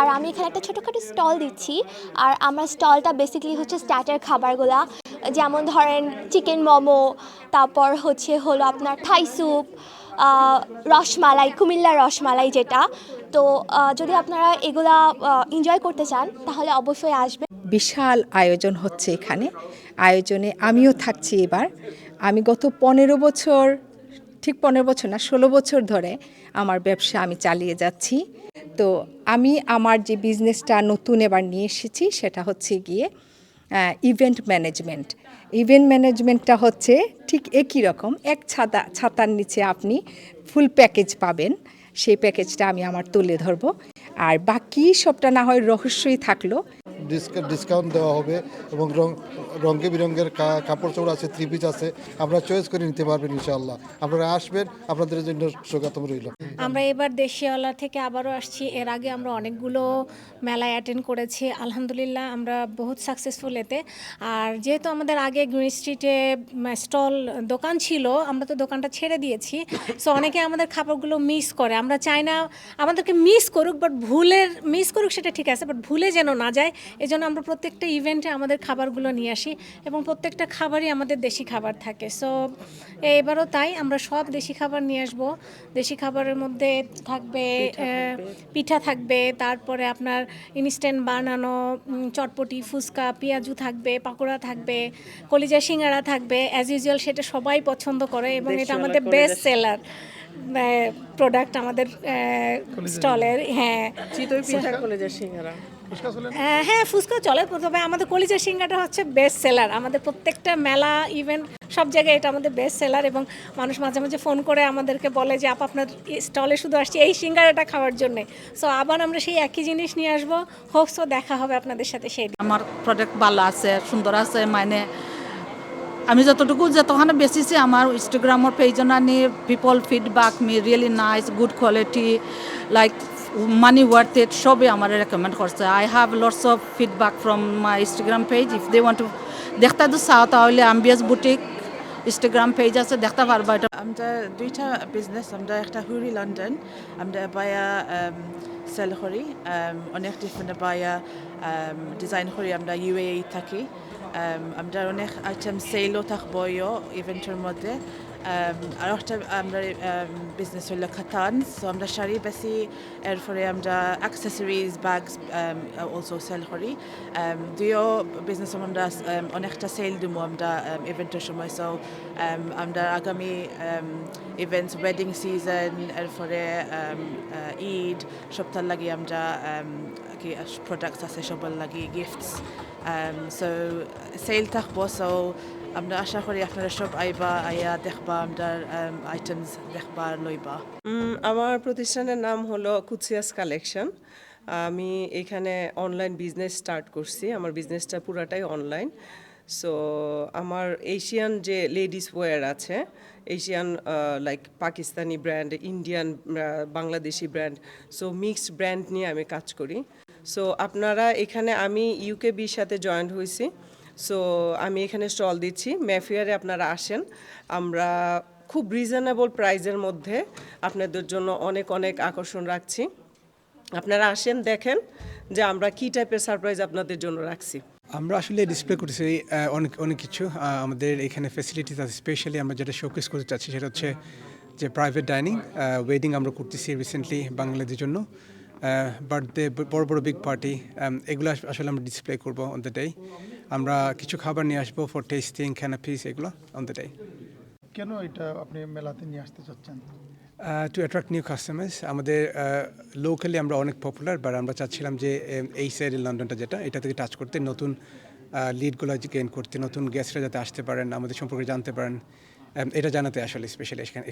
আর আমি এখানে একটা ছোটোখাটো স্টল দিচ্ছি। আর আমার স্টলটা বেসিক্যালি হচ্ছে স্টার্টার খাবারগুলা। যেমন ধরেন চিকেন মোমো, তারপর হচ্ছে হলো আপনার থাই স্যুপ রসমালাই কুমিল্লার রসমালাই যেটা। তো যদি আপনারা এগুলা এনজয় করতে চান, তাহলে অবশ্যই আসবেন। বিশাল আয়োজন হচ্ছে এখানে। আয়োজনে আমিও থাকছি এবার। আমি গত পনেরো বছর, ঠিক পনেরো বছর না, ষোলো বছর ধরে আমার ব্যবসা আমি চালিয়ে যাচ্ছি। তো আমি আমার যে বিজনেসটা নতুন এবার নিয়ে এসেছি, সেটা হচ্ছে গিয়ে ইভেন্ট ম্যানেজমেন্ট ইভেন্ট ম্যানেজমেন্টটা হচ্ছে ঠিক একই রকম, এক ছাতা, ছাতার নিচে আপনি ফুল প্যাকেজ পাবেন। সেই প্যাকেজটা আমি আমার তুলে ধরবো। আর বাকি সবটা না হয় রহস্যই থাকল। ডিসকাউন্ট দেওয়া হবে এবং রং, রঙে বিরঙ্গের কাপড় চোপড় আছে থ্রি পিস আছে আপনারা চয়েস করে নিতে পারবেন ইনশাআল্লাহ। আপনারা আসবেন, আপনাদের জন্য স্বাগতম রইল। আমরা এবার দেশিয়ালা থেকে আবারও আসছি। এর আগে আমরা অনেকগুলো মেলায় অ্যাটেন্ড করেছি। আলহামদুলিল্লাহ, আমরা বহুত সাকসেসফুল এতে। আর যেহেতু আমাদের আগে গ্রিন স্ট্রিটে স্টল দোকান ছিল, আমরা তো দোকানটা ছেড়ে দিয়েছি। সো অনেকে আমাদের খাবারগুলো মিস করে। আমরা চাই না আমাদেরকে মিস করুক বাট ভুলের মিস করুক সেটা ঠিক আছে বাট ভুলে যেন না যায় এই জন্য আমরা প্রত্যেকটা ইভেন্টে আমাদের খাবারগুলো নিয়ে আসি এবং প্রত্যেকটা খাবারই আমাদের দেশি খাবার থাকে। সো এবারও তাই আমরা সব দেশি খাবার নিয়ে আসব। দেশি খাবারের মধ্যে থাকবে পিঠা থাকবে। তারপরে আপনার ইনস্ট্যান্ট বানানো চটপটি ফুচকা পেঁয়াজু থাকবে পাকোড়া থাকবে কলিজা সিঙ্গারা থাকবে অ্যাজ ইউজুয়াল সেটা সবাই পছন্দ করে এবং এটা আমাদের বেস্ট সেলার প্রোডাক্ট আমাদের স্টলের হ্যাঁ। চিতই পিঠা কলেজের সিঙ্গারা আহ, হ্যাঁ ফুচকা চলে তবে আমাদের কলিজা সিঙ্গাটা হচ্ছে বেস্ট সেলার আমাদের প্রত্যেকটা মেলা ইভেন্ট সব জায়গায় এটা আমাদের বেস্ট সেলার এবং মানুষ মাঝে মাঝে ফোন করে আমাদেরকে বলে যে আপ আপনার স্টলে শুধু আসছি এই সিঙ্গারাটা খাওয়ার জন্য। সো আবার আমরা সেই একই জিনিস নিয়ে আসব। হোপসও দেখা হবে আপনাদের সাথে সেই আমার প্রোডাক্ট ভালো আছে সুন্দর আছে মানে আমি যতটুকু যতখানে বেশিছি আমার পেজত আনি people feedback me really nice good quality like money worth add সবই আমার রেকমেন্ড করছে। I have lots of feedback from my Instagram page if they want to দেখতে তো চাও তাহলে আম্বিয়াস বুটিক ইনস্টাগ্রাম পেজ আছে, দেখতে পারবা এটা। আমরা দুইটা বিজনেস আমরা একটা হুরি লন্ডন আমরা বায়া সেল করি um, অনেক ডিফারেন্ট বায়া ডিজাইন করি আমরা ইউএ থাকি Um, আমরা অনেক আইটেম সেলও থাকব ইভেন্টের মধ্যে Um, আর একটা আমরা বিজনেস হইল খাতান সো আমরা শাড়ি বেশি এরপরে আমরা অ্যাক্সেসরিজ ব্যাগস অলসো সেল করি Um, দুইও বিজনেস আমরা um, অনেকটা সেল দিব আমরা ইভেন্টের সময় সো আমরা আগামী ইভেন্টস ওয়েডিং সিজন এরপরে um, uh, ঈদ সপ্তাহ লাগি আমরা um, কি প্রোডাক্টস আছে সবার লাগি গিফটস সো সেল থাকব সো আমরা আশা করি আপনারা সব আইবা আইয়া দেখবা আমরা আইটেমস দেখবা লইবা উম, আমার প্রতিষ্ঠানের নাম হলো কুচিয়াস কালেকশন আমি এখানে অনলাইন বিজনেস স্টার্ট করছি আমার বিজনেসটা পুরাটাই অনলাইন সো আমার এশিয়ান যে লেডিস ওয়্যার আছে Asian like Pakistani brand Indian Bangladeshi brand so mixed brand নিয়ে আমি কাজ করি। সো আপনারা এখানে আমি ইউকে বির সাথে জয়েন্ট হয়েছি। সো আমি এখানে স্টল দিচ্ছি। ম্যাফিয়ারে আপনারা আসেন। আমরা খুব রিজনেবল প্রাইজের মধ্যে আপনাদের জন্য অনেক অনেক আকর্ষণ রাখছি। আপনারা আসেন, দেখেন যে আমরা কি টাইপের সারপ্রাইজ আপনাদের জন্য রাখছি। আমরা আসলে ডিসপ্লে করতেছি অনেক অনেক কিছু। আমাদের এখানে ফেসিলিটিস আছে। স্পেশালি আমরা যেটা শোকেস করতে চাচ্ছি সেটা হচ্ছে যে প্রাইভেট ডাইনিং ওয়েডিং আমরা করতেছি রিসেন্টলি বাংলাদেশের জন্য। বার্থডে বড় বড় বিগ পার্টি এগুলো আস- আসলে আমরা ডিসপ্লে করব অন দ্য ডে আমরা কিছু খাবার নিয়ে আসব ফর টেস্টিং ক্যানাপিস এগুলো অন দ্য ডে কেন এটা আপনি মেলাতে নিয়ে আসতে চাচ্ছেন? টু অ্যাট্রাক্ট নিউ কাস্টমার্স আমাদের লোকালি আমরা অনেক পপুলার বাট আমরা চাচ্ছিলাম যে এই সাইডে লন্ডনটা যেটা, এটা থেকে টাচ করতে, নতুন লিডগুলো গেইন করতে, নতুন গেস্টরা যাতে আসতে পারেন, আমাদের সম্পর্কে জানতে পারেন। এটা জানাতে আসলে স্পেশালি এখানে